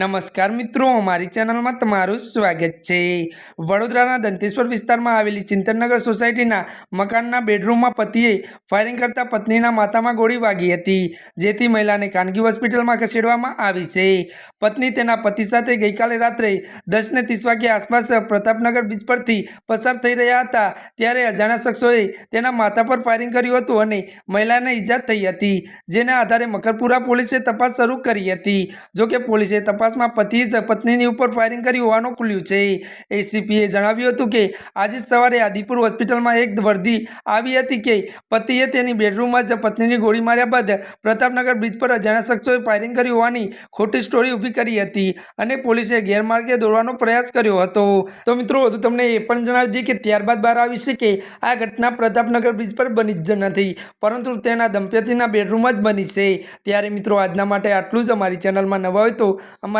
નમસ્કાર મિત્રો, અમારી ચેનલમાં તમારું સ્વાગત છે. વડોદરાના દંતેશ્વર વિસ્તારમાં આવેલી ચિંતનનગર સોસાયટીના મકાનના બેડરૂમમાં પતિએ ફાયરિંગ કરતા પત્નીના માથામાં ગોળી વાગી હતી, જેથી મહિલાને ખાનગી હોસ્પિટલમાં ખસેડવામાં આવી છે. પત્ની તેના પતિ સાથે ગઈકાલે રાત્રે દસને ત્રીસ વાગ્યા આસપાસ પ્રતાપનગર બીચ પરથી પસાર થઈ રહ્યા હતા, ત્યારે અજાણ્યા શખ્સોએ તેના માથા પર ફાયરિંગ કર્યું હતું અને મહિલાને ઈજા થઈ હતી, જેના આધારે મકરપુરા પોલીસે તપાસ શરૂ કરી હતી. જોકે પોલીસે તપાસમાં પતિએ પત્નીની ઉપર ફાયરિંગ કરી હોવાનું ખુલ્યું છે. એસીપીએ જણાવ્યું હતું કે, આજે સવારે આદિપુર હોસ્પિટલમાં એક વર્દી આવી હતી કે, પતિએ તેની બેડરૂમમાં જ પત્નીની ગોળી માર્યા બાદ પ્રતાપનગર બ્રિજ પર અજાણ્યા શખ્સોએ ફાયરિંગ કરી હોવાની ખોટી સ્ટોરી ઊભી કરી હતી અને પોલીસે ગેરમાર્ગે દોડવાનો પ્રયાસ કર્યો હતો. તો મિત્રો, વધુ તમને એ પણ જણાવી દઈએ કે ત્યારબાદ બહાર આવી છે કે, આ ઘટના પ્રતાપનગર બ્રિજ પર બની જ નથી, પરંતુ તેના દંપતીના બેડરૂમમાં જ બની છે. ત્યારે મિત્રો, આજના માટે આટલું જ. અમારી ચેનલમાં નવા હોય તો અમારી